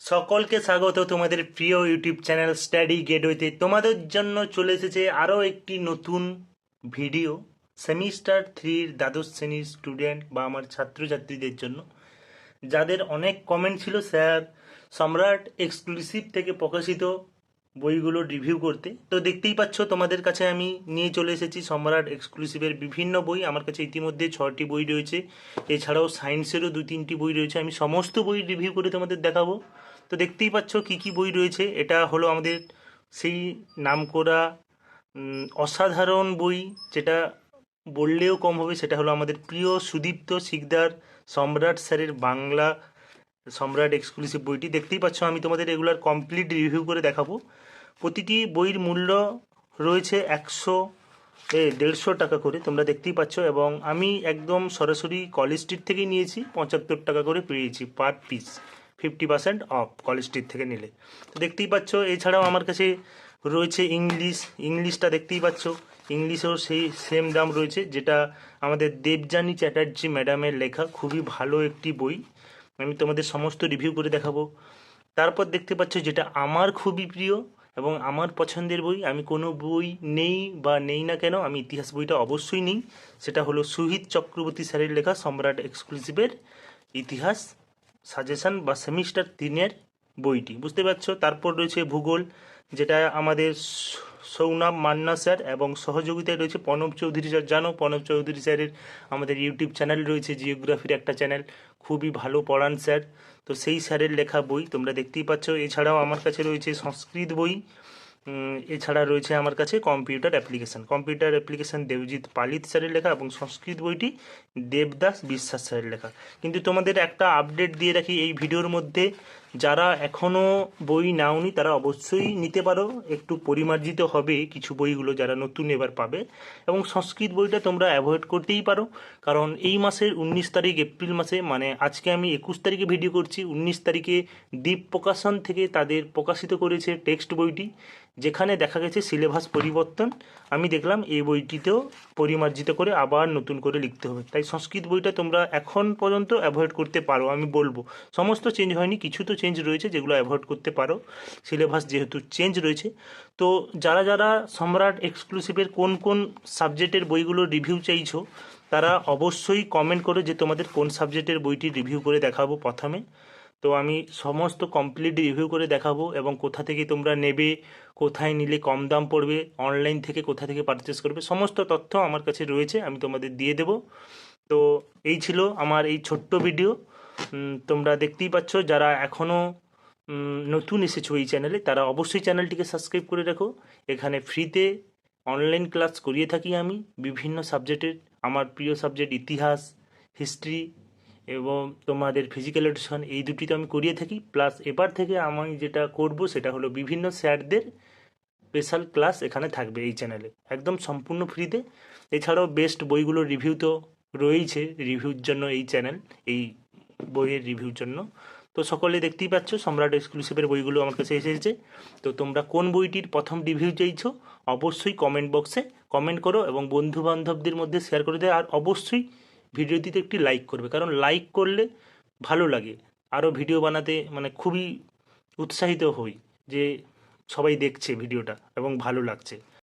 সকলকে স্বাগত তোমাদের প্রিয় ইউটিউব চ্যানেল স্টাডি গেটওয়েতে। তোমাদের জন্য চলে এসেছে আরও একটি নতুন ভিডিও, সেমিস্টার থ্রির দ্বাদশ শ্রেণির স্টুডেন্ট বা আমার ছাত্রছাত্রীদের জন্য। যাদের অনেক কমেন্ট ছিল, স্যার, সম্রাট এক্সক্লুসিভ থেকে প্রকাশিত বইগুলো রিভিউ করতে। তো দেখতেই পাচ্ছ তোমাদের কাছে আমি নিয়ে চলে এসেছি সম্রাট এক্সক্লুসিভের বিভিন্ন বই। আমার কাছে ইতিমধ্যে ছটি বই রয়েছে। এছাড়াও সায়েন্সেরও দু তিনটি বই রয়েছে। আমি সমস্ত বই রিভিউ করে তোমাদের দেখাবো। তো দেখতেই পাচ্ছ কি কি বই রয়েছে। এটা হলো আমাদের সেই নামকরা উম, অসাধারণ বই। যেটা বললেও কম হবে সেটা হলো আমাদের প্রিয় সুদীপ্ত শিকদার সম্রাট স্যারের বাংলা সম্রাট এক্সক্লুসিভ বইটি। দেখতেই পাচ্ছ আমি তোমাদের এগুলার কমপ্লিট রিভিউ করে দেখাবো। প্রতিটি বইয়ের মূল্য রয়েছে একশো, এ দেড়শো টাকা করে, তোমরা দেখতেই পাচ্ছ, এবং আমি একদম সরাসরি কলেজ স্ট্রিট থেকেই নিয়েছি, পঁচাত্তর টাকা করে পেয়েছি per piece fifty percent off college street থেকে নিলে। দেখতেই পাচ্ছ, এছাড়াও আমার কাছে রয়েছে ইংলিশ ইংলিশটা দেখতেই পাচ্ছ ইংলিশেও সেই সেম দাম রয়েছে, যেটা আমাদের দেবযানী চ্যাটার্জি ম্যাডামের লেখা, খুবই ভালো একটি বই। আমি তোমাদের সমস্ত রিভিউ করে দেখাবো। তারপর দেখতে পাচ্ছ, যেটা আমার খুবই প্রিয় এবং আমার পছন্দের বই, আমি কোনো বই নেই বা নেই না কেন, আমি ইতিহাস বইটা অবশ্যই নেই। সেটা হলো সুহিত চক্রবর্তী স্যারের লেখা সম্রাট এক্সক্লুসিভের ইতিহাস, সাজেশন বা সেমিস্টার তিনের বইটি। বুঝতে পারছ? তারপর রয়েছে ভূগোল, যেটা আমাদের সৌনাম মান্না স্যার এবং সহযোগিতায় রয়েছে প্রণব চৌধুরী স্যার। জানো প্রণব চৌধুরী স্যারের আমাদের ইউটিউব চ্যানেল রয়েছে জিওগ্রাফির একটা চ্যানেল খুবই ভালো পড়ান স্যার। তো সেই স্যারের লেখা বই তোমরা দেখতেই পাচ্ছ। এছাড়াও আমার কাছে রয়েছে সংস্কৃত বই। এছাড়া রয়েছে আমার কাছে computer application computer application Debjit Palit স্যারের লেখা এবং সংস্কৃত বইটি দেবদাস বিশ্বাস স্যারের লেখা। কিন্তু তোমাদের একটা আপডেট দিয়ে রাখি, এই ভিডিওর মধ্যে যারা এখনও বই নাওনি, তারা অবশ্যই নিতে পারো। একটু পরিমার্জিত হবে কিছু বইগুলো যারা নতুন এবার পাবে। এবং সংস্কৃত বইটা তোমরা অ্যাভয়েড করতেই পারো। কারণ এই মাসের উনিশ তারিখ, এপ্রিল মাসে মানে আজকে আমি একুশ তারিখে ভিডিও করছি, উনিশ তারিখে দ্বীপ প্রকাশন থেকে তাদের প্রকাশিত করেছে টেক্সট বইটি, যেখানে দেখা গেছে সিলেবাস পরিবর্তন। আমি দেখলাম এই বইটিতেও পরিমার্জিত করে আবার নতুন করে লিখতে হবে। তাই সংস্কৃত বইটা তোমরা এখন পর্যন্ত অ্যাভয়েড করতে পারো, আমি বলব। সমস্ত চেঞ্জ হয়নি, কিছু তো চেঞ্জ রয়েছে যেগুলো অ্যাভয়েড করতে পারো। সিলেবাস যেহেতু চেঞ্জ রয়েছে। তো যারা যারা সম্রাট এক্সক্লুসিভের কোন কোন সাবজেক্টের বইগুলো রিভিউ চাইছো, তারা অবশ্যই কমেন্ট করো যে তোমাদের কোন সাবজেক্টের বইটি রিভিউ করে দেখাবো প্রথমে। তো আমি সমস্ত কমপ্লিট রিভিউ করে দেখাবো এবং কোথা থেকে তোমরা নেবে, কোথায় নিলে কম দাম পড়বে অনলাইন থেকে কোথা থেকে পারচেস করবে, সমস্ত তথ্য আমার কাছে রয়েছে, আমি তোমাদের দিয়ে দেব। তো এই ছিল আমার এই ছোট্ট ভিডিও তোমরা দেখতেই পাচ্ছ, যারা এখনও নতুন এসেছ এই চ্যানেলে তারা অবশ্যই চ্যানেলটিকে সাবস্ক্রাইব করে রাখো। এখানে ফ্রিতে অনলাইন ক্লাস করিয়ে থাকি আমি বিভিন্ন সাবজেক্টের আমার প্রিয় সাবজেক্ট ইতিহাস হিস্ট্রি এবং তোমাদের ফিজিক্যাল এডুকেশন এই দুটি তো আমি করিয়ে থাকি। প্লাস এবার থেকে আমি যেটা করব, সেটা হলো বিভিন্ন স্যারদের স্পেশাল ক্লাস এখানে থাকবে এই চ্যানেলে একদম সম্পূর্ণ ফ্রিতে এছাড়াও বেস্ট বইগুলো রিভিউ তো রয়েছে রিভিউর জন্য এই চ্যানেল এই বইয়ের রিভিউর জন্য। তো সকলে দেখতেই পাচ্ছ, সম্রাট এক্সক্লুসিভের বইগুলো আমার কাছে এসেছে। তো তোমরা কোন বইটির প্রথম রিভিউ চাইছো, অবশ্যই কমেন্ট বক্সে কমেন্ট করো এবং বন্ধু বান্ধবদের মধ্যে শেয়ার করে দেয়। আর অবশ্যই ভিডিওটিতে একটি লাইক করবে, কারণ লাইক করলে ভালো লাগে। আরও ভিডিও বানাতে মানে খুবই উৎসাহিত হই যে সবাই দেখছে ভিডিওটা এবং ভালো লাগছে।